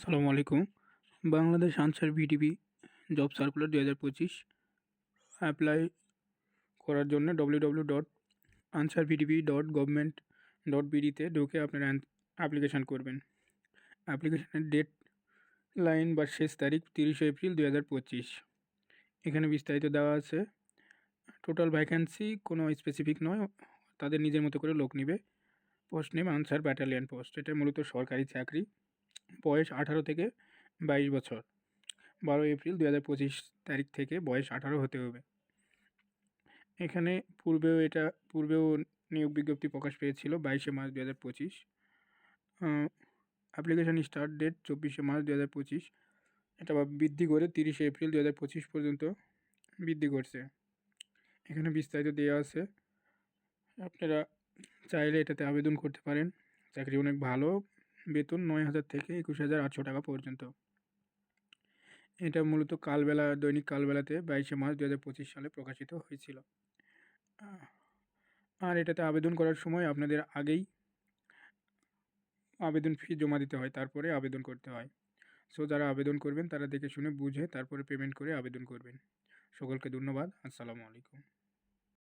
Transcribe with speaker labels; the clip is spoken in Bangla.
Speaker 1: সালামু আলাইকুম। Bangladesh Ansar VDP job circular দু হাজার পঁচিশ অ্যাপ্লাই করার জন্য W W dot Ansar VDP dot government dot বিডিতে ঢুকে আপনারা অ্যাপ্লিকেশান করবেন। অ্যাপ্লিকেশানের ডেট লাইন বা শেষ তারিখ তিরিশে এপ্রিল দু হাজার পঁচিশ। এখানে বিস্তারিত দেওয়া আছে। টোটাল ভ্যাকেন্সি কোনো স্পেসিফিক নয়, তাদের নিজের মতো করে লোক নেবে। Post name Ansar battalion post এটা মূলত সরকারি চাকরি। বয়স আঠারো থেকে বাইশ বছর। বারো এপ্রিল দু হাজার পঁচিশ তারিখ থেকে বয়স আঠারো হতে হবে। এখানে পূর্বেও এটা, পূর্বেও নিয়োগ বিজ্ঞপ্তি প্রকাশ পেয়েছিল বাইশে মার্চ দু হাজার পঁচিশ অ্যাপ্লিকেশান স্টার্ট ডেট চব্বিশে মার্চ দু হাজার পঁচিশ। এটা বৃদ্ধি করে তিরিশে এপ্রিল দু হাজার পঁচিশ পর্যন্ত বৃদ্ধি করছে। এখানে বিস্তারিত দেওয়া আছে। আপনারা চাইলে এটাতে আবেদন করতে পারেন। চাকরি অনেক ভালো। বেতন নয় হাজার থেকে একুশ হাজার আটশো টাকা পর্যন্ত। এটা মূলত কালবেলা, দৈনিক কালবেলাতে বাইশে মার্চ দু হাজার পঁচিশ সালে প্রকাশিত হয়েছিল। আর এটাতে আবেদন করার সময় আপনাদের আগেই আবেদন ফি জমা দিতে হয়, তারপরে আবেদন করতে হয়। সো, যারা আবেদন করবেন তারা দেখে শুনে বুঝে তারপরে পেমেন্ট করে আবেদন করবেন। সকলকে ধন্যবাদ। আসসালামু আলাইকুম।